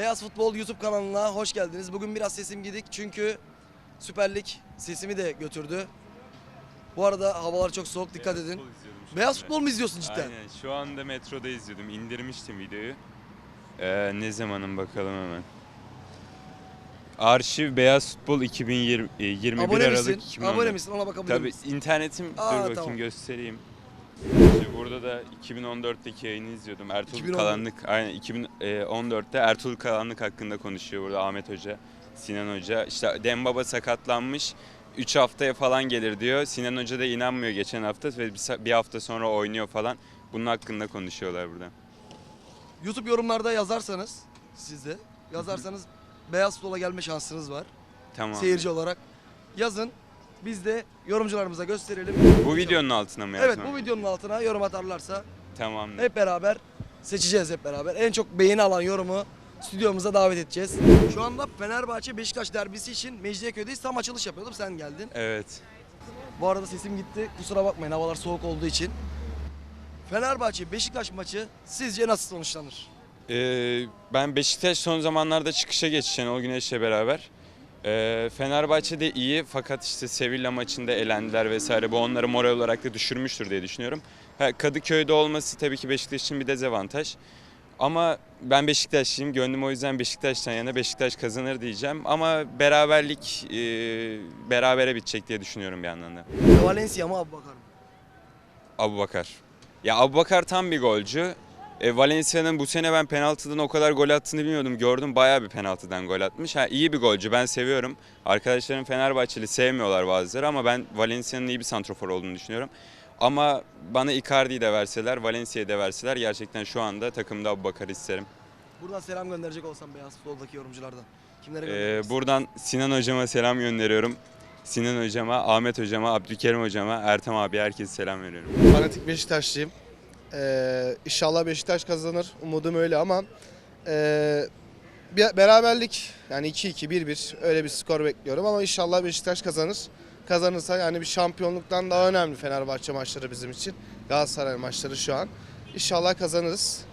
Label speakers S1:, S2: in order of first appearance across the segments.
S1: Beyaz Futbol YouTube kanalına hoş geldiniz. Bugün biraz sesim gidik çünkü Süper Lig sesimi de götürdü. Bu arada havalar çok soğuk dikkat
S2: Beyaz
S1: edin.
S2: futbol izliyordum şu
S1: Beyaz
S2: anda.
S1: futbol mu izliyorsun cidden?
S2: Aynen. Şu anda metroda izliyordum. İndirmiştim videoyu. Ee, ne zamanın bakalım hemen. Arşiv Beyaz Futbol 2020 e, 21
S1: Abone
S2: Aralık
S1: misin?
S2: 2014.
S1: Abone misin? Ona bakabilir
S2: Tabii
S1: misin?
S2: internetim
S1: Aa,
S2: dur bakayım
S1: tamam.
S2: göstereyim. İşte burada da 2014'teki yayını izliyordum. Ertuğrul
S1: 2014.
S2: Kalanlık aynen 2014'te Ertuğrul Kalanlık hakkında konuşuyor burada Ahmet Hoca, Sinan Hoca. İşte Dembaba sakatlanmış. 3 haftaya falan gelir diyor. Sinan Hoca da inanmıyor geçen hafta ve bir hafta sonra oynuyor falan. Bunun hakkında konuşuyorlar burada.
S1: YouTube yorumlarda yazarsanız siz de yazarsanız Beyaz Futbol'a gelme şansınız var.
S2: Tamam.
S1: Seyirci olarak yazın. Biz de yorumcularımıza gösterelim.
S2: Bu videonun altına mı
S1: Evet
S2: yazmam?
S1: bu videonun altına yorum atarlarsa
S2: Tamam.
S1: hep beraber seçeceğiz hep beraber. En çok beğeni alan yorumu stüdyomuza davet edeceğiz. Şu anda Fenerbahçe Beşiktaş derbisi için Mecidiyeköy'deyiz. Tam açılış yapıyordum sen geldin.
S2: Evet.
S1: Bu arada sesim gitti. Kusura bakmayın havalar soğuk olduğu için. Fenerbahçe Beşiktaş maçı sizce nasıl sonuçlanır?
S2: Ee, ben Beşiktaş son zamanlarda çıkışa geçti Şenol Güneş'le beraber. Ee, Fenerbahçe de iyi fakat işte Sevilla maçında elendiler vesaire. Bu onları moral olarak da düşürmüştür diye düşünüyorum. Ha, Kadıköy'de olması tabii ki Beşiktaş için bir dezavantaj. Ama ben Beşiktaşlıyım. Gönlüm o yüzden Beşiktaş'tan yana Beşiktaş kazanır diyeceğim. Ama beraberlik e, berabere bitecek diye düşünüyorum bir yandan da.
S1: Valencia mı Abubakar mı?
S2: Abu Bakar. Ya Abu Bakar tam bir golcü. E, Valencia'nın bu sene ben penaltıdan o kadar gol attığını bilmiyordum. Gördüm bayağı bir penaltıdan gol atmış. Ha, iyi bir golcü ben seviyorum. Arkadaşlarım Fenerbahçeli sevmiyorlar bazıları ama ben Valencia'nın iyi bir santrofor olduğunu düşünüyorum. Ama Icardi'yi de verseler, Valencia'yı da verseler gerçekten şu anda takımda Abu Bakar isterim.
S1: Buradan selam gönderecek olsam Beyaz Futbol'daki yorumculardan. Kimlere
S2: E,
S1: göndereceksin?
S2: buradan Sinan hocama selam gönderiyorum. Sinan hocama, Ahmet hocama, Abdülkerim hocama, Ertem abi herkese selam veriyorum.
S3: Fanatik Beşiktaşlıyım. Ee, inşallah Beşiktaş kazanır. Umudum öyle ama ee, bir beraberlik yani 2-2 1-1 öyle bir skor bekliyorum ama inşallah Beşiktaş kazanır. Kazanırsa yani bir şampiyonluktan daha önemli Fenerbahçe maçları bizim için. Galatasaray maçları şu an. İnşallah kazanırız.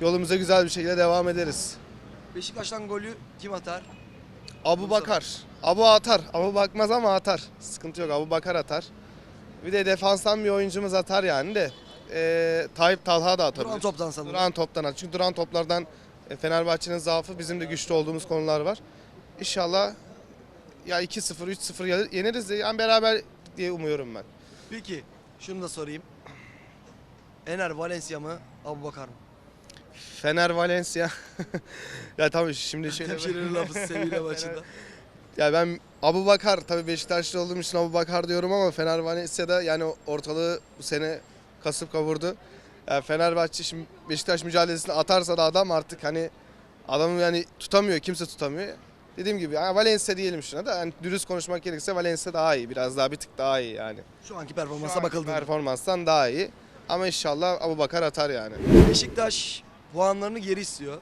S3: Yolumuza güzel bir şekilde devam ederiz.
S1: Beşiktaş'tan golü kim atar?
S3: Abu Bakar. Abu atar. Abu bakmaz ama atar. Sıkıntı yok. Abu Bakar atar. Bir de defanstan bir oyuncumuz atar yani de. Ee, Tayyip Talha da atabilir.
S1: Duran toptan sanırım.
S3: Duran toptan at. Çünkü duran toplardan e, Fenerbahçe'nin zaafı bizim de güçlü olduğumuz konular var. İnşallah ya 2-0 3-0 ye- yeneriz de yani beraber diye umuyorum ben.
S1: Peki şunu da sorayım. Ener Valencia mı Abubakar mı?
S3: Fener Valencia. ya tabii şimdi şöyle
S1: Hemşirenin lafı Sevilla maçında.
S3: Ya ben Abu Bakar tabii Beşiktaşlı olduğum için Abu Bakar diyorum ama Fener Valencia'da yani ortalığı bu sene kasıp kavurdu. Yani Fenerbahçe şimdi Beşiktaş mücadelesini atarsa da adam artık hani adamı yani tutamıyor, kimse tutamıyor. Dediğim gibi yani Valencia diyelim şuna da yani dürüst konuşmak gerekirse Valencia daha iyi. Biraz daha bir tık daha iyi yani.
S1: Şu anki
S3: Şu
S1: performansa
S3: anki
S1: bakıldığında.
S3: Performanstan daha iyi. Ama inşallah Abu Bakar atar yani.
S1: Beşiktaş puanlarını geri istiyor.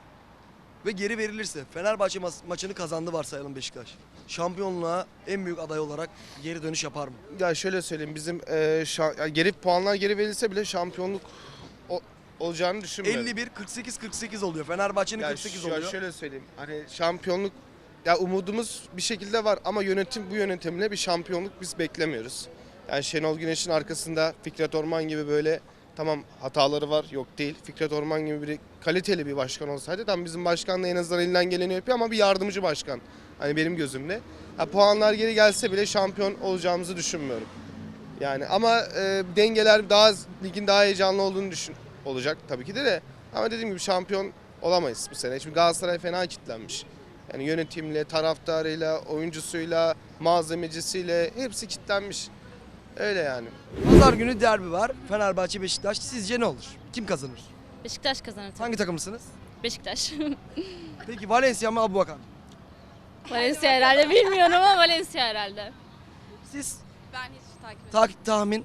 S1: Ve geri verilirse Fenerbahçe ma- maçını kazandı varsayalım Beşiktaş. Şampiyonluğa en büyük aday olarak geri dönüş yapar mı?
S3: Ya şöyle söyleyeyim bizim e, şa- geri puanlar geri verilse bile şampiyonluk o- olacağını düşünmüyorum.
S1: 51 48 48 oluyor. Fenerbahçe'nin
S3: Ya
S1: 48
S3: şu- ya
S1: oluyor.
S3: şöyle söyleyeyim. Hani şampiyonluk ya umudumuz bir şekilde var ama yönetim bu yönetimle bir şampiyonluk biz beklemiyoruz. Yani Şenol Güneş'in arkasında Fikret Orman gibi böyle tamam hataları var yok değil. Fikret Orman gibi bir kaliteli bir başkan olsaydı tam bizim başkan da en azından elinden geleni yapıyor ama bir yardımcı başkan. Hani benim gözümde. Ha, puanlar geri gelse bile şampiyon olacağımızı düşünmüyorum. Yani ama e, dengeler daha ligin daha heyecanlı olduğunu düşün olacak tabii ki de de. Ama dediğim gibi şampiyon olamayız bu sene. Şimdi Galatasaray fena kitlenmiş. Yani yönetimle, taraftarıyla, oyuncusuyla, malzemecisiyle hepsi kitlenmiş. Öyle yani.
S1: Pazar günü derbi var. Fenerbahçe Beşiktaş. Sizce ne olur? Kim kazanır?
S4: Beşiktaş kazanır tabii.
S1: Hangi takımlısınız?
S4: Beşiktaş.
S1: Peki Valencia mı Abubakar?
S4: Valencia herhalde bilmiyorum ama Valencia herhalde.
S1: Siz
S5: Ben hiç takip etmedim.
S1: takip tahmin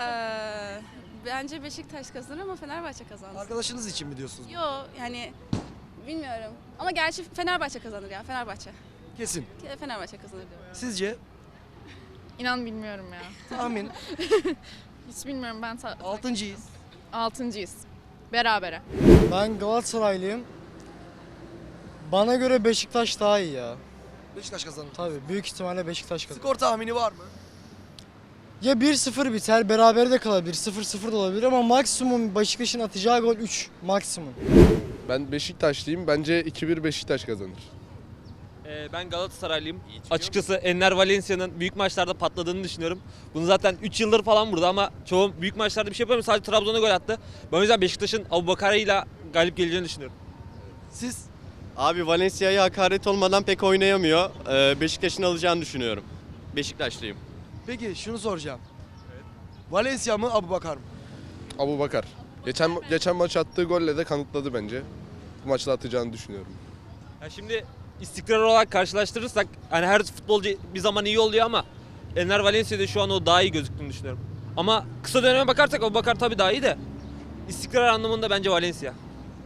S5: Ee, bence Beşiktaş kazanır ama Fenerbahçe kazansın.
S1: arkadaşınız için mi diyorsunuz?
S5: Yo yani bilmiyorum. Ama gerçi Fenerbahçe kazanır ya. Fenerbahçe.
S1: Kesin.
S5: Fenerbahçe kazanır diyorum.
S1: Sizce
S6: İnan bilmiyorum ya.
S1: tahmin
S6: Hiç bilmiyorum ben ta-
S1: altıncıyız.
S6: altıncıyız. Berabere.
S7: Ben Galatasaraylıyım.
S8: Bana göre Beşiktaş daha iyi ya.
S1: Beşiktaş kazanır.
S8: Tabii büyük ihtimalle Beşiktaş kazanır.
S1: Skor tahmini var mı?
S8: Ya 1-0 biter, beraber de kalabilir, 0-0 da olabilir ama maksimum Beşiktaş'ın atacağı gol 3 maksimum.
S9: Ben Beşiktaşlıyım. Bence 2-1 Beşiktaş kazanır.
S10: Ee, ben Galatasaraylıyım. Açıkçası Enner Valencia'nın büyük maçlarda patladığını düşünüyorum. Bunu zaten 3 yıldır falan burada ama çoğu büyük maçlarda bir şey yapamıyor. Sadece Trabzon'a gol attı. Ben o yüzden Beşiktaş'ın Abubakar'ıyla galip geleceğini düşünüyorum.
S1: Siz
S11: Abi Valencia'ya hakaret olmadan pek oynayamıyor. Ee, Beşiktaş'ın alacağını düşünüyorum. Beşiktaşlıyım.
S1: peki şunu soracağım. Valencia mı Abubakar mı?
S9: Abu Bakar. Geçen, geçen maç attığı golle de kanıtladı bence. Bu maçta atacağını düşünüyorum.
S10: Ya şimdi istikrar olarak karşılaştırırsak hani her futbolcu bir zaman iyi oluyor ama Enner Valencia'da şu an o daha iyi gözüktüğünü düşünüyorum. Ama kısa döneme bakarsak Abubakar tabii daha iyi de istikrar anlamında bence Valencia.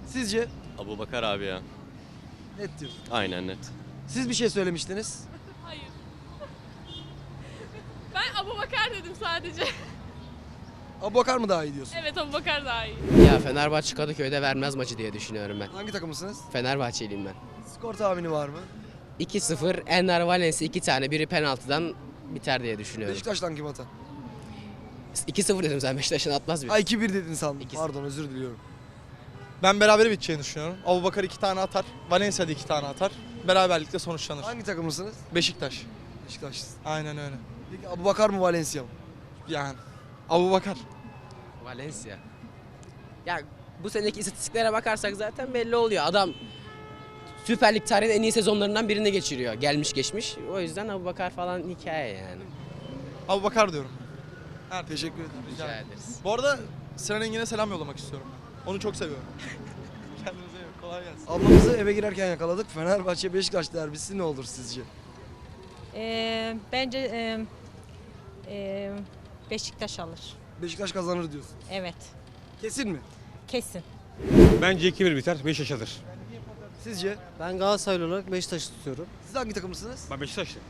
S1: Sizce?
S11: Abu Bakar abi ya.
S1: Net diyorsun.
S11: Aynen net.
S1: Siz bir şey söylemiştiniz.
S6: Hayır. Ben Abu Bakar dedim sadece.
S1: Abubakar mı daha iyi diyorsun?
S6: evet Abu Bakar daha iyi.
S12: Ya Fenerbahçe Kadıköy'de vermez maçı diye düşünüyorum ben.
S1: Hangi takımısınız?
S12: Fenerbahçeliyim ben.
S1: Skor tahmini var mı?
S12: 2-0 Enner Valencia 2 tane biri penaltıdan biter diye düşünüyorum.
S1: Beşiktaş'tan kim atar?
S12: 2-0 dedim sen Beşiktaş'ın atmaz bir.
S1: Ha 2-1 dedin sandım.
S12: İkisi.
S1: Pardon özür diliyorum.
S8: Ben beraber biteceğini düşünüyorum. Abubakar 2 tane atar, Valencia da 2 tane atar. Beraberlikle sonuçlanır.
S1: Hangi takımlısınız?
S8: Beşiktaş.
S1: Beşiktaşlısın.
S8: Aynen öyle.
S1: Peki Abubakar mı Valencia mı?
S8: Yani Abubakar.
S12: Valencia. Ya bu seneki istatistiklere bakarsak zaten belli oluyor. Adam Süper Lig tarihinin en iyi sezonlarından birine geçiriyor. Gelmiş geçmiş. O yüzden Abu Bakar falan hikaye yani.
S8: Abubakar diyorum.
S1: Teşekkür ederim.
S12: Rica ederiz.
S8: Bu arada Sinan Engin'e selam yollamak istiyorum ben. Onu çok seviyorum. Kendinize iyi. Kolay gelsin.
S1: Ablamızı eve girerken yakaladık. Fenerbahçe Beşiktaş derbisi ne olur sizce?
S13: Ee, bence e, e, Beşiktaş alır.
S1: Beşiktaş kazanır diyorsun.
S13: Evet.
S1: Kesin mi?
S13: Kesin.
S14: Bence 2-1 biter, Beşiktaş alır.
S1: Sizce?
S8: Ben Galatasaraylı olarak Beşiktaş'ı tutuyorum.
S1: Siz hangi takımısınız?
S14: Ben Beşiktaşlı.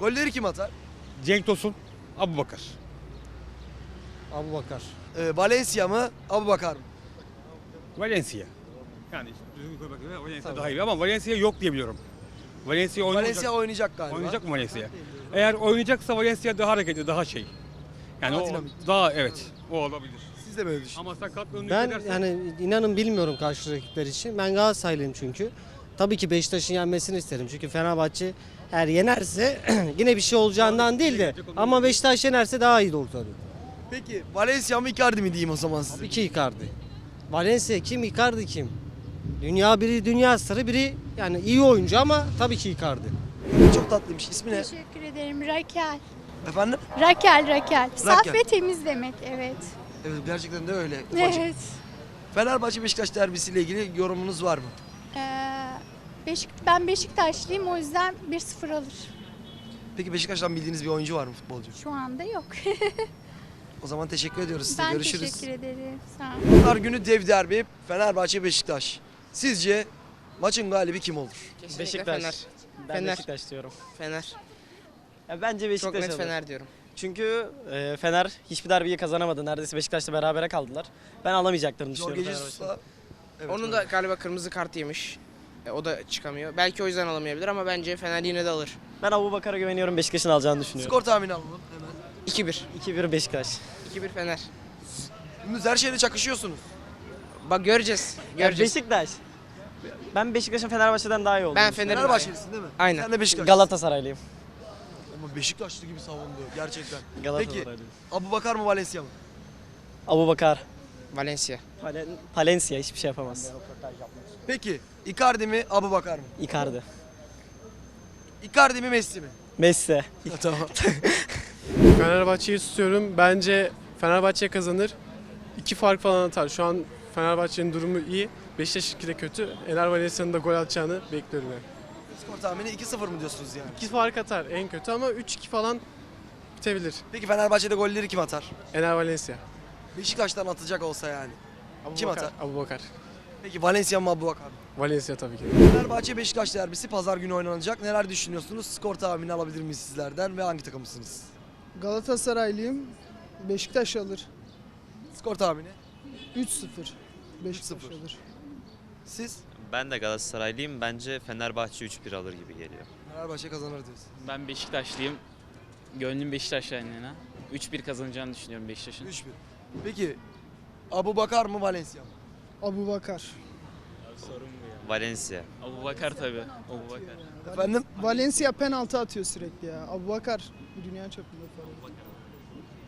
S1: Golleri kim atar?
S14: Cenk Tosun, Abu Bakar.
S8: Abubakar.
S1: Ee, Valencia mı? Abubakar mı?
S14: Valencia. Yani düzgün koymak üzere Valencia daha iyi ama Valencia yok diye biliyorum. Valencia oynayacak,
S1: Valencia oynayacak galiba.
S14: oynayacak mı Valencia? Eğer oynayacaksa Valencia daha hareketli, daha şey. Yani
S1: Daha
S14: o
S1: dinamik.
S14: daha evet, o olabilir.
S1: Siz de böyle düşünün.
S14: Ama sakatlığını
S8: Ben
S14: hissedersen-
S8: yani inanın bilmiyorum karşı rakipler için. Ben Galatasaraylıyım çünkü. Tabii ki Beşiktaş'ın yenmesini isterim. Çünkü Fenerbahçe eğer yenerse yine bir şey olacağından değil de ama Beşiktaş yenerse daha iyi olur tabii.
S1: Peki Valencia mı Icardi mi diyeyim o zaman size?
S8: İki Icardi. Valencia kim Icardi kim? Dünya biri dünya starı biri yani iyi oyuncu ama tabii ki Icardi.
S1: Çok tatlıymış. İsmi ne?
S15: Teşekkür ederim. Rakel.
S1: Efendim?
S15: Rakel, Rakel. Saf ve temiz demek, evet.
S1: Evet gerçekten de öyle. Ufacık.
S15: Evet.
S1: Fenerbahçe Beşiktaş derbisiyle ilgili yorumunuz var mı?
S15: Ee, Beşik, ben Beşiktaşlıyım o yüzden 1-0 alır.
S1: Peki Beşiktaş'tan bildiğiniz bir oyuncu var mı futbolcu?
S15: Şu anda yok.
S1: O zaman teşekkür ediyoruz size.
S15: ben
S1: Görüşürüz.
S15: teşekkür ederim. Sağ olun.
S1: Pazar günü dev derbi Fenerbahçe Beşiktaş. Sizce maçın galibi kim olur?
S12: Beşiktaş.
S8: Ben
S12: Fener.
S8: Beşiktaş diyorum.
S12: Fener.
S8: Ya bence Beşiktaş
S12: Çok net
S8: alır.
S12: Fener diyorum.
S8: Çünkü e, Fener hiçbir derbiyi kazanamadı. Neredeyse Beşiktaş'la berabere kaldılar. Ben alamayacaklarını
S1: Jorge
S8: düşünüyorum.
S1: Jesus'la. Evet,
S12: Onun
S1: öyle.
S12: da galiba kırmızı kart yemiş. E, o da çıkamıyor. Belki o yüzden alamayabilir ama bence Fener yine de alır.
S8: Ben Abu Bakar'a güveniyorum. Beşiktaş'ın alacağını düşünüyorum.
S1: Skor tahmini alalım hemen.
S12: 2-1.
S8: 2-1 Beşiktaş.
S12: 2-1 Fener.
S1: Şimdi her şeyde çakışıyorsunuz.
S12: Bak göreceğiz. Göreceğiz.
S8: Beşiktaş. Ben Beşiktaş'ın Fenerbahçe'den daha iyi olduğunu
S12: Ben Fener'im.
S1: Fenerbahçelisin değil mi?
S12: Aynen.
S1: Sen de Beşiktaş.
S8: Galatasaraylıyım.
S1: Ama Beşiktaşlı gibi savundu gerçekten. Peki. Abu Bakar mı Valencia mı?
S8: Abu Bakar.
S12: Valencia.
S8: Valencia hiçbir şey yapamaz.
S1: Peki Icardi mi Abu Bakar mı?
S8: Icardi.
S1: Icardi mi Messi mi?
S8: Messi.
S1: tamam.
S9: Fenerbahçe'yi tutuyorum. Bence Fenerbahçe kazanır. İki fark falan atar. Şu an Fenerbahçe'nin durumu iyi. Beşiktaş de kötü. Ener Valencia'nın da gol atacağını bekliyorum yani.
S1: Skor tahmini 2-0 mı diyorsunuz yani?
S9: İki fark atar en kötü ama 3-2 falan bitebilir.
S1: Peki Fenerbahçe'de golleri kim atar?
S9: Ener Valencia.
S1: Beşiktaş'tan atacak olsa yani.
S9: Abu
S1: Kim
S9: Bakar,
S1: atar?
S9: Abu Bakar.
S1: Peki Valencia mı Abu Bakar mı?
S9: Valencia tabii ki.
S1: Fenerbahçe Beşiktaş derbisi pazar günü oynanacak. Neler düşünüyorsunuz? Skor tahmini alabilir miyiz sizlerden ve hangi takımısınız?
S8: Galatasaraylıyım. Beşiktaş alır.
S1: Skor tahmini
S8: 3-0.
S1: Beşiktaş 3-0. alır. siz
S16: Ben de Galatasaraylıyım. Bence Fenerbahçe 3-1 alır gibi geliyor.
S1: Fenerbahçe kazanır diyorsun.
S17: Ben Beşiktaşlıyım. Gönlüm Beşiktaş yanına. 3-1 kazanacağını düşünüyorum Beşiktaş'ın.
S1: 3-1. Peki Abu Bakar mı Valencia mı?
S18: Abu Bakar.
S16: Valencia.
S17: Abu Bakar tabii. Abu Bakar.
S1: Efendim?
S18: Valencia penaltı atıyor sürekli ya. Abu Bakar dünya çapında falan.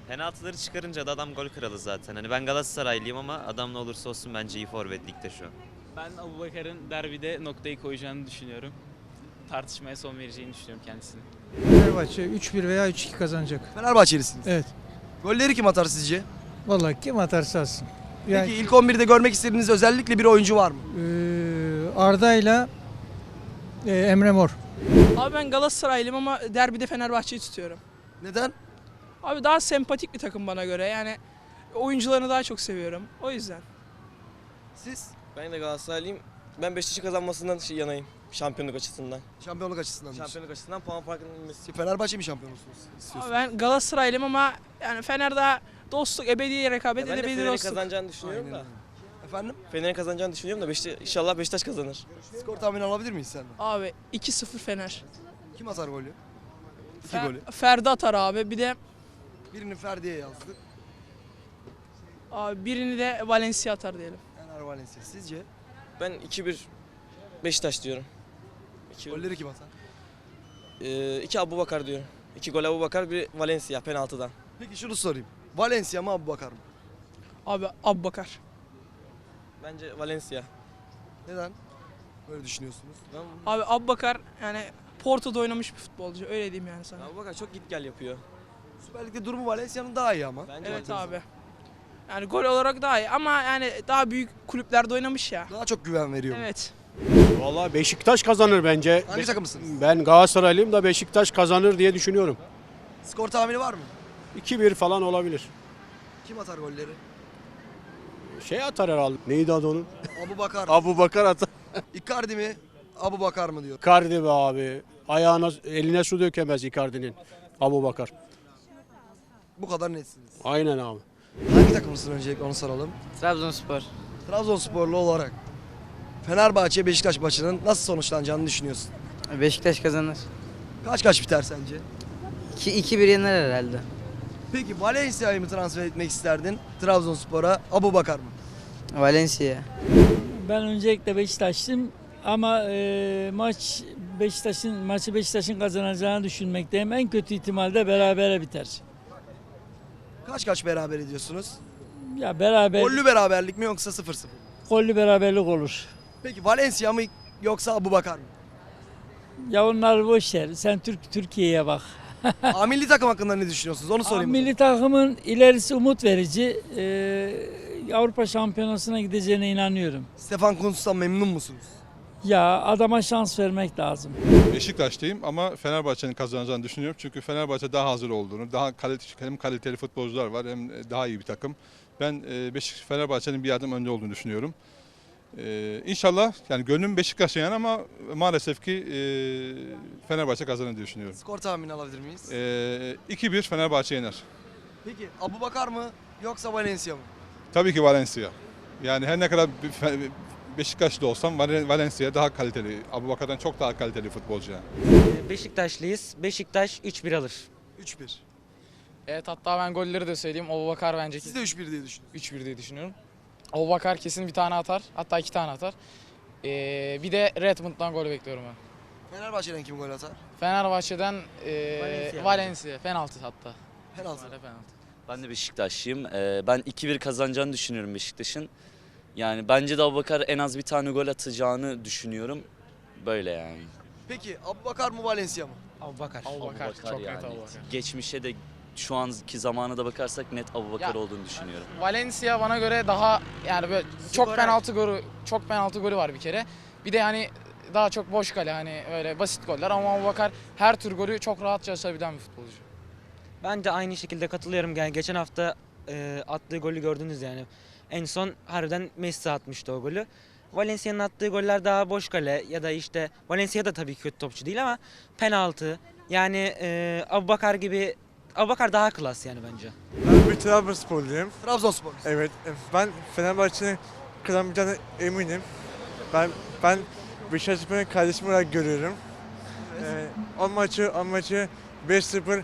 S16: Penaltıları çıkarınca da adam gol kralı zaten. Hani ben Galatasaraylıyım ama adam ne olursa olsun bence iyi forvet ligde şu an.
S17: Ben Abu Bakar'ın derbide noktayı koyacağını düşünüyorum. Tartışmaya son vereceğini düşünüyorum kendisini.
S18: Fenerbahçe 3-1 veya 3-2 kazanacak.
S1: Fenerbahçelisiniz.
S18: Evet.
S1: Golleri kim atar sizce?
S18: Vallahi kim atarsa atsın. Yani
S1: Peki ilk 11'de görmek istediğiniz özellikle bir oyuncu var mı?
S18: Arda ile Emre Mor.
S6: Abi ben Galatasaraylıyım ama derbide Fenerbahçe'yi tutuyorum.
S1: Neden?
S6: Abi daha sempatik bir takım bana göre. Yani oyuncularını daha çok seviyorum. O yüzden.
S1: Siz?
S19: Ben de Galatasaraylıyım. Ben Beşiktaş'ın kazanmasından şey yanayım. Şampiyonluk açısından.
S1: Şampiyonluk açısından. diyorsun.
S19: açısından puan farkının inmesi.
S1: Fenerbahçe mi şampiyon olsun
S6: Abi
S1: istiyorsun?
S6: ben Galatasaraylıyım ama yani Fener daha dostluk, ebedi rekabet edebilir dostluk.
S19: kazanacağını
S1: Aynen öyle. Efendim?
S19: Fener'in kazanacağını düşünüyorum da Beşiktaş, inşallah Beşiktaş kazanır.
S1: Skor tahmini alabilir miyiz senden?
S6: Abi 2-0 Fener.
S1: Kim atar golü? İki
S6: Fer-
S1: golü.
S6: Ferdi atar abi. Bir de
S1: Birini Ferdi'ye yazdık.
S6: abi birini de Valencia atar diyelim.
S1: Valencia. Sizce?
S19: Ben 2-1 Beşiktaş diyorum. 2
S1: Golleri kim atar?
S19: 2 Abu Bakar diyorum. 2 gol Abu Bakar, bir Valencia penaltıdan.
S1: Peki şunu sorayım. Valencia mı Abu Bakar mı?
S6: Abi Abbakar.
S19: Bence Valencia.
S1: Neden? Böyle düşünüyorsunuz.
S6: Abi Abbakar yani Porto'da oynamış bir futbolcu. Öyle diyeyim yani sana.
S19: Abu Bakar çok git gel yapıyor.
S1: Süper Lig'de durumu Valencia'nın daha iyi ama.
S19: Bence
S6: Evet
S19: Valencia.
S6: abi. Yani gol olarak daha iyi ama yani daha büyük kulüplerde oynamış ya.
S1: Daha çok güven veriyor.
S6: Evet.
S20: Vallahi Beşiktaş kazanır bence.
S1: Hangi takımısınız?
S20: Ben Galatasaraylıyım da Beşiktaş kazanır diye düşünüyorum.
S1: Skor tahmini var mı?
S20: 2-1 falan olabilir.
S1: Kim atar golleri?
S20: Şey atar herhalde. Neydi adı onun?
S1: Abu Bakar.
S20: Abu Bakar atar.
S1: Icardi mi? Abu Bakar mı diyor.
S20: Icardi be abi. Ayağına, eline su dökemez Icardi'nin. Abu Bakar.
S1: Bu kadar netsiniz.
S20: Aynen abi.
S1: Hangi takımlısın öncelikle onu soralım.
S21: Trabzonspor.
S1: Trabzonsporlu olarak Fenerbahçe Beşiktaş maçının nasıl sonuçlanacağını düşünüyorsun?
S21: Beşiktaş kazanır.
S1: Kaç kaç biter sence?
S21: 2-1 yener herhalde.
S1: Peki Valencia'yı mı transfer etmek isterdin Trabzonspor'a? Abu Bakar mı?
S21: Valencia.
S7: Ben öncelikle Beşiktaşlıyım ama e, maç Beşiktaş'ın maçı Beşiktaş'ın kazanacağını düşünmekteyim. En kötü ihtimalde berabere biter.
S1: Kaç kaç beraber ediyorsunuz?
S7: Ya beraber
S1: Gollü beraberlik mi yoksa 0-0?
S7: gollü beraberlik olur.
S1: Peki Valencia mı yoksa Abu Bakar mı?
S7: Ya onlar boş ver. Sen Türk Türkiye'ye bak.
S1: A milli takım hakkında ne düşünüyorsunuz? Onu sorayım.
S7: Milli takımın ilerisi umut verici. Ee, Avrupa Şampiyonası'na gideceğine inanıyorum.
S1: Stefan Kuntz'tan memnun musunuz?
S7: Ya adama şans vermek lazım.
S22: Beşiktaşlıyım ama Fenerbahçe'nin kazanacağını düşünüyorum. Çünkü Fenerbahçe daha hazır olduğunu, daha kaliteli, hem kaliteli futbolcular var hem daha iyi bir takım. Ben e, Beşik Fenerbahçe'nin bir adım önde olduğunu düşünüyorum. E, İnşallah yani gönlüm Beşiktaş'a yan ama maalesef ki e, Fenerbahçe kazanır diye düşünüyorum.
S1: Skor tahmini alabilir miyiz?
S22: E, 2-1 Fenerbahçe yener.
S1: Peki Abu Bakar mı yoksa Valencia mı?
S22: Tabii ki Valencia. Yani her ne kadar Beşiktaşlı olsam Valen- Valencia daha kaliteli. Abubakar'dan çok daha kaliteli futbolcu yani.
S21: Beşiktaşlıyız. Beşiktaş 3-1 alır.
S1: 3-1.
S18: Evet hatta ben golleri de söyleyeyim. Abu Bakar bence
S1: Siz de 3-1 diye düşünüyorsunuz.
S18: 3-1 diye düşünüyorum. Abu Bakar kesin bir tane atar. Hatta iki tane atar. Ee, bir de Redmond'dan gol bekliyorum ben.
S1: Fenerbahçe'den kim gol atar?
S18: Fenerbahçe'den ee,
S21: Valencia.
S18: Valencia. Penaltı hatta.
S1: Penaltı.
S18: penaltı.
S16: Ben de Beşiktaşlıyım. Ee, ben 2-1 kazanacağını düşünüyorum Beşiktaş'ın. Yani bence de Abubakar en az bir tane gol atacağını düşünüyorum. Böyle yani.
S1: Peki Abu Bakar mı Valencia mı?
S21: Abu Bakar.
S18: Abu Bakar.
S16: Abubakar
S18: Çok
S16: yani.
S18: net Abu Bakar.
S16: Geçmişe de şu anki zamana da bakarsak net Abubakar
S18: Ya-
S16: olduğunu düşünüyorum.
S18: Valencia bana göre daha yani böyle çok
S1: Skorer.
S18: penaltı golü çok penaltı golü var bir kere. Bir de yani daha çok boş kale hani öyle basit goller ama Abubakar her tür golü çok rahatça açabilen bir futbolcu.
S21: Ben de aynı şekilde katılıyorum. Yani geçen hafta e, attığı golü gördünüz yani. En son harbiden Messi atmıştı o golü. Valencia'nın attığı goller daha boş kale ya da işte Valencia da tabii ki kötü topçu değil ama penaltı. Yani e, Abubakar gibi Abubakar daha klas yani bence.
S23: Ben bir Trabzonsporluyum.
S1: Trabzonspor.
S23: Evet. Ben Fenerbahçe'nin kazanacağına eminim. Ben ben Beşiktaş'ın kardeşim olarak görüyorum. Ee, o maçı o maçı 5-0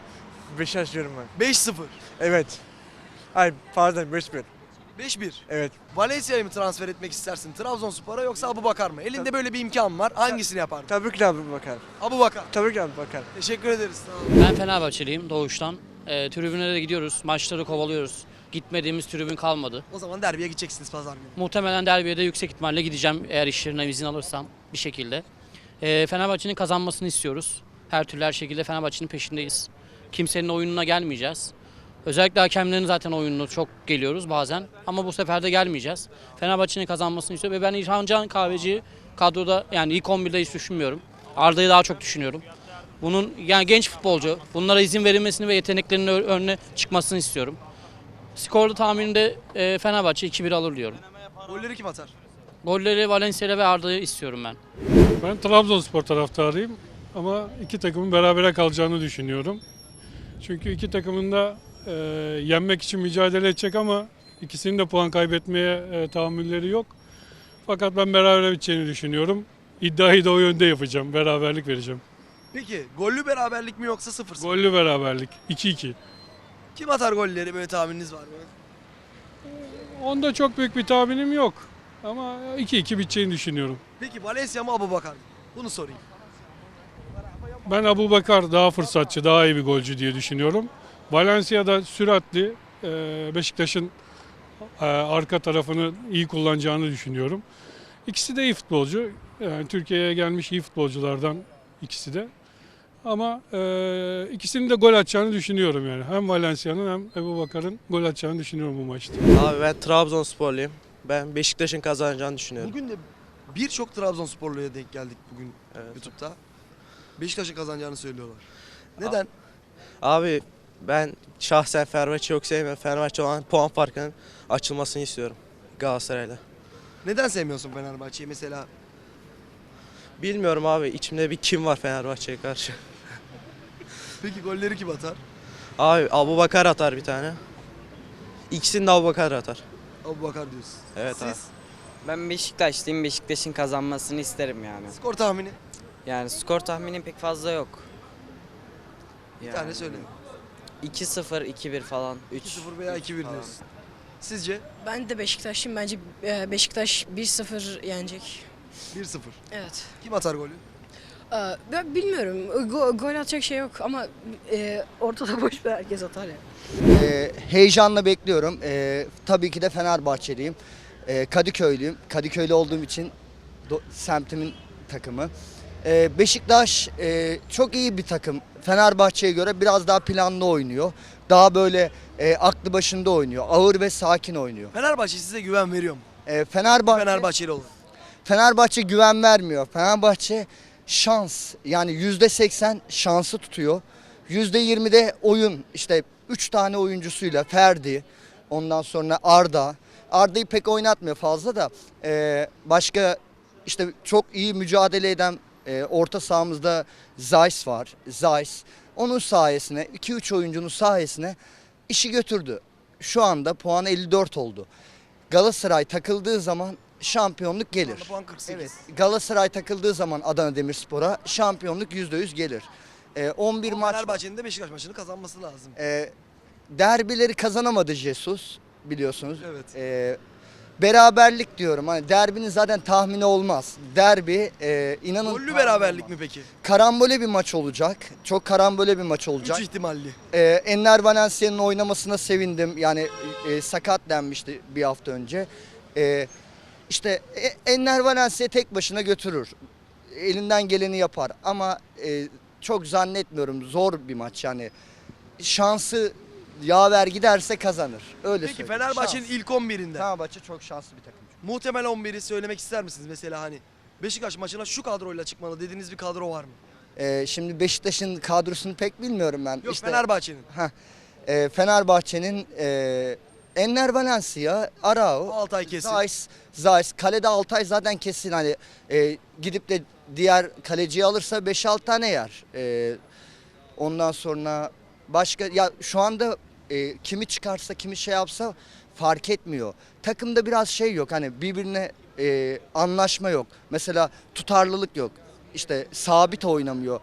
S23: Beşiktaş diyorum ben.
S1: 5-0.
S23: Evet. Ay pardon 5-1.
S1: 5-1.
S23: Evet.
S1: Valencia'yı mı transfer etmek istersin? Trabzonspor'a yoksa Abu Bakar mı? Elinde böyle bir imkan var. Hangisini yapardın?
S23: Tabii ki de Abu Bakar.
S1: Abu Bakar.
S23: Tabii ki Abu Bakar.
S1: Teşekkür ederiz. Sağ olun.
S24: Ben Fenerbahçeliyim doğuştan. Ee, tribünlere de gidiyoruz, maçları kovalıyoruz. Gitmediğimiz tribün kalmadı.
S1: O zaman derbiye gideceksiniz pazar günü.
S24: Muhtemelen derbiye de yüksek ihtimalle gideceğim eğer işlerine izin alırsam bir şekilde. Ee, Fenerbahçe'nin kazanmasını istiyoruz. Her türlü her şekilde Fenerbahçe'nin peşindeyiz. Kimsenin oyununa gelmeyeceğiz. Özellikle hakemlerin zaten oyununu çok geliyoruz bazen. Ama bu sefer de gelmeyeceğiz. Fenerbahçe'nin kazanmasını istiyorum ve ben İlhan Can Kahveci'yi kadroda yani ilk 11'de hiç düşünmüyorum. Arda'yı daha çok düşünüyorum. Bunun yani genç futbolcu. Bunlara izin verilmesini ve yeteneklerinin önüne çıkmasını istiyorum. Skorlu tahminimde e, Fenerbahçe 2-1 alır diyorum.
S1: Golleri kim atar?
S24: Golleri Valencia ve Arda'yı istiyorum ben.
S25: Ben Trabzonspor taraftarıyım ama iki takımın berabere kalacağını düşünüyorum. Çünkü iki takımın da e, yenmek için mücadele edecek ama ikisinin de puan kaybetmeye e, tahammülleri yok. Fakat ben beraber biteceğini düşünüyorum. İddiayı da o yönde yapacağım. Beraberlik vereceğim.
S1: Peki gollü beraberlik mi yoksa 0-0?
S25: Gollü beraberlik. 2-2.
S1: Kim atar golleri böyle tahmininiz var mı?
S25: Onda çok büyük bir tahminim yok. Ama 2-2 biteceğini düşünüyorum.
S1: Peki Valencia mı Abu Bakar mı? Bunu sorayım.
S25: Ben Abu Bakar daha fırsatçı, daha iyi bir golcü diye düşünüyorum. Valencia'da süratli, e, Beşiktaş'ın e, arka tarafını iyi kullanacağını düşünüyorum. İkisi de iyi futbolcu. Yani Türkiye'ye gelmiş iyi futbolculardan ikisi de. Ama e, ikisinin de gol atacağını düşünüyorum yani. Hem Valencia'nın hem Ebu Bakar'ın gol atacağını düşünüyorum bu maçta.
S11: Abi ben Trabzonsporluyum. Ben Beşiktaş'ın kazanacağını düşünüyorum.
S1: Bugün de birçok Trabzonsporluya denk geldik bugün YouTube'da. Beşiktaş'ın kazanacağını söylüyorlar. Neden?
S11: Abi ben şahsen Fenerbahçe'yi çok sevmiyorum. Fenerbahçe olan puan farkının açılmasını istiyorum Galatasaray'la.
S1: Neden sevmiyorsun Fenerbahçe'yi mesela?
S11: Bilmiyorum abi içimde bir kim var Fenerbahçe'ye karşı.
S1: Peki golleri kim atar?
S11: Abi Abu Bakar atar bir tane. İkisini de Abu Bakar atar.
S1: Abu Bakar diyorsun.
S11: Evet
S1: Siz?
S11: abi.
S26: Ben Beşiktaşlıyım. Beşiktaş'ın kazanmasını isterim yani.
S1: Skor tahmini?
S26: Yani skor tahminim pek fazla yok.
S1: Bir tane söyle.
S26: 2-0, 2-1 falan. 3
S1: 2-0 veya 2-1 diyorsun. Sizce?
S27: Ben de Beşiktaşlıyım. Bence e, Beşiktaş 1-0 yenecek.
S1: 1-0.
S27: Evet.
S1: Kim atar golü?
S27: Ee, Ben bilmiyorum. Go- gol atacak şey yok ama e, ortada boş ver herkes atar ya.
S28: Ee, heyecanla bekliyorum. Ee, tabii ki de Fenerbahçeliyim. Ee, Kadıköylüyüm. Kadıköylü olduğum için do- semtimin takımı. Ee, Beşiktaş e, çok iyi bir takım. Fenerbahçe'ye göre biraz daha planlı oynuyor. Daha böyle e, aklı başında oynuyor. Ağır ve sakin oynuyor.
S1: Fenerbahçe size güven veriyor mu?
S28: Ee, Fenerbahçe
S1: Fenerbahçeli olun.
S28: Fenerbahçe güven vermiyor. Fenerbahçe şans yani yüzde seksen şansı tutuyor. Yüzde yirmide oyun işte üç tane oyuncusuyla Ferdi ondan sonra Arda. Arda'yı pek oynatmıyor fazla da başka işte çok iyi mücadele eden e, orta sahamızda Zeiss var. Zeiss. Onun sayesine 2-3 oyuncunun sayesine işi götürdü. Şu anda puan 54 oldu. Galatasaray takıldığı zaman şampiyonluk gelir.
S1: Puan 48.
S28: Evet. Galatasaray takıldığı zaman Adana Demirspor'a şampiyonluk %100 gelir. Ee, 11
S1: Ama
S28: maç
S1: Fenerbahçe'nin de Beşiktaş maçını kazanması lazım.
S28: Ee, derbileri kazanamadı Jesus biliyorsunuz.
S1: Evet.
S28: Ee, beraberlik diyorum. Hani derbinin zaten tahmini olmaz. Derbi e, inanın
S1: Gollü beraberlik mi peki?
S28: karambole bir maç olacak. Çok karambole bir maç olacak.
S1: 3 ihtimalli.
S28: Ee, Enner Valencia'nın oynamasına sevindim. Yani e, sakat denmişti bir hafta önce. Ee, işte e, Enner Valencia tek başına götürür. Elinden geleni yapar ama e, çok zannetmiyorum zor bir maç yani. Şansı yaver giderse kazanır. Öyle
S1: Peki
S28: söyleyeyim.
S1: Fenerbahçe'nin
S28: Şans.
S1: ilk 11'inde.
S28: Fenerbahçe çok şanslı bir takım.
S1: Muhtemel 11'i söylemek ister misiniz? Mesela hani Beşiktaş maçına şu kadroyla çıkmalı dediğiniz bir kadro var mı?
S28: Ee, şimdi Beşiktaş'ın kadrosunu pek bilmiyorum ben.
S1: Yok Fenerbahçe'nin.
S28: Heh, Fenerbahçe'nin e, Enner Valencia, Arao,
S1: Altay kesin.
S28: Zeiss, Zeiss. Kalede Altay zaten kesin hani e, gidip de diğer kaleciyi alırsa 5-6 tane yer. E, ondan sonra başka ya şu anda e, kimi çıkarsa kimi şey yapsa fark etmiyor. Takımda biraz şey yok hani birbirine e, anlaşma yok. Mesela tutarlılık yok. İşte sabit oynamıyor.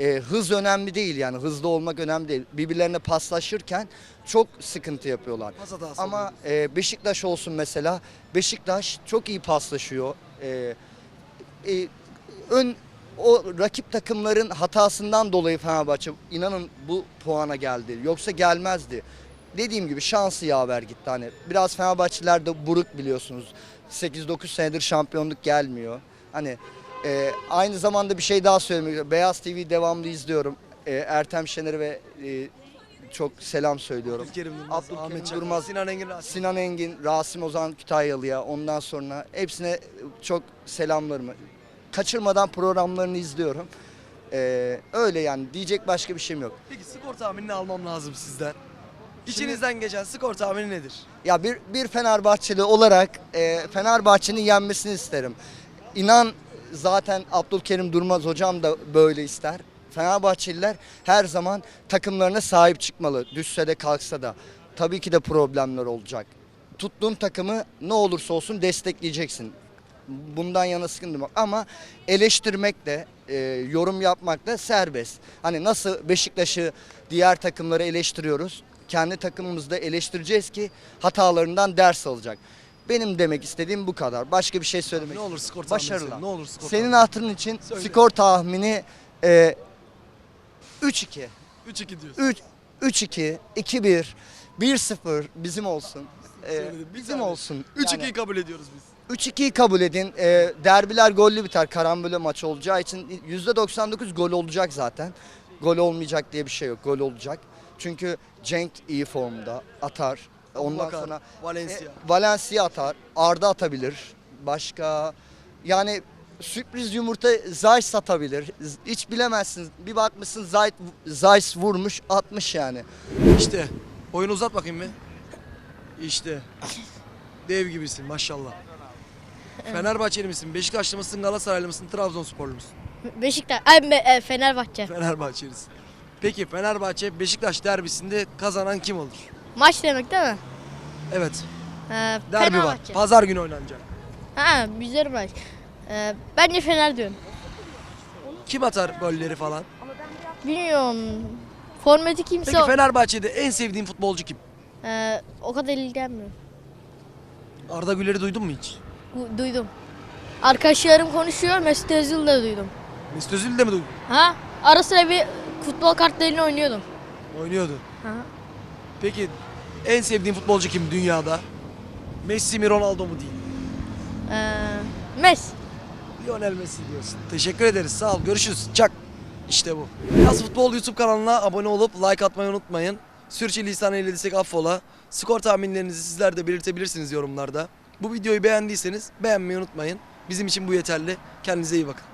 S28: E, hız önemli değil yani hızlı olmak önemli değil. Birbirlerine paslaşırken çok sıkıntı yapıyorlar. Ama e, Beşiktaş olsun mesela. Beşiktaş çok iyi paslaşıyor. E, e, ön o rakip takımların hatasından dolayı Fenerbahçe inanın bu puana geldi. Yoksa gelmezdi. Dediğim gibi şansı yaver gitti. Hani biraz Fenerbahçeliler de buruk biliyorsunuz. 8-9 senedir şampiyonluk gelmiyor. Hani e, aynı zamanda bir şey daha söylemek Beyaz TV devamlı izliyorum. E, Ertem Şener'e ve e, çok selam söylüyorum.
S1: Abdülkerim Durmaz,
S28: Abdülkerim
S1: Ahmet Çakar,
S28: Durmaz,
S1: Sinan Engin Rasim.
S28: Sinan Engin, Rasim Ozan Kütahyalı'ya ondan sonra hepsine çok selamlarımı. Kaçırmadan programlarını izliyorum. Ee, öyle yani diyecek başka bir şeyim yok.
S1: Peki skor tahminini almam lazım sizden. İçinizden geçen skor tahmini nedir?
S28: Ya bir bir Fenerbahçeli olarak e, Fenerbahçe'nin yenmesini isterim. İnan zaten Abdülkerim Durmaz hocam da böyle ister. Fenerbahçeliler her zaman takımlarına sahip çıkmalı. Düşse de kalksa da. Tabii ki de problemler olacak. Tuttuğun takımı ne olursa olsun destekleyeceksin. Bundan yana sıkıntı yok. Ama eleştirmek de, e, yorum yapmak da serbest. Hani nasıl Beşiktaş'ı, diğer takımları eleştiriyoruz. Kendi takımımızda eleştireceğiz ki hatalarından ders alacak. Benim demek istediğim bu kadar. Başka bir şey söylemek
S1: Ne olur skor tahmini
S28: Başarılar.
S1: söyle, Ne olur skor
S28: Senin
S1: tahmini.
S28: hatırın için
S1: Söyle.
S28: skor tahmini e, 3-2.
S1: 3-2 diyorsun.
S28: 3 3-2, 2-1, 1-0 bizim olsun. E,
S1: Söyledim, bir
S28: bizim
S1: tane.
S28: olsun.
S1: 3-2'yi
S28: Yani-
S1: kabul ediyoruz biz.
S28: 3-2'yi kabul edin. Ee, derbiler gollü biter. Karambole maç olacağı için %99 gol olacak zaten. Gol olmayacak diye bir şey yok. Gol olacak. Çünkü Cenk iyi formda. Atar. Ondan
S1: Abubakar,
S28: sonra
S1: Valencia.
S28: e, Valencia atar. Arda atabilir. Başka yani sürpriz yumurta Zayt satabilir. Hiç bilemezsiniz. Bir bakmışsın Zayt Zayt vurmuş 60 yani.
S1: İşte oyunu uzat bakayım bir. İşte. Dev gibisin maşallah. Fenerbahçeli misin? Beşiktaşlı mısın? Galatasaraylı mısın? Trabzonsporlu musun?
S29: Beşiktaş, ay Be- e, Fenerbahçe.
S1: Fenerbahçelisin. Peki Fenerbahçe Beşiktaş derbisinde kazanan kim olur?
S29: Maç demek değil mi?
S1: Evet.
S29: Ee,
S1: Derbi var. Pazar günü oynanacak.
S29: Ha, güzel maç. Ee, bence Fener diyorum.
S1: Kim atar golleri falan?
S29: Bilmiyorum. Formatı kimse
S1: Peki
S29: o.
S1: Fenerbahçe'de en sevdiğin futbolcu kim?
S29: Ee, o kadar ilgilenmiyorum.
S1: Arda Güler'i duydun mu hiç?
S29: Du- duydum. Arkadaşlarım konuşuyor, Mesut Özil de duydum.
S1: Mesut Özil'i de mi duydun?
S29: Ha? Ara sıra bir futbol kartlarıyla oynuyordum.
S1: Oynuyordu.
S29: Ha.
S1: Peki en sevdiğin futbolcu kim dünyada? Messi mi Ronaldo mu değil?
S29: Ee, Messi.
S1: Lionel Messi diyorsun. Teşekkür ederiz. Sağ ol. Görüşürüz. Çak. İşte bu. Yaz Futbol YouTube kanalına abone olup like atmayı unutmayın. Sürçülisan eylediysek affola. Skor tahminlerinizi sizler de belirtebilirsiniz yorumlarda. Bu videoyu beğendiyseniz beğenmeyi unutmayın. Bizim için bu yeterli. Kendinize iyi bakın.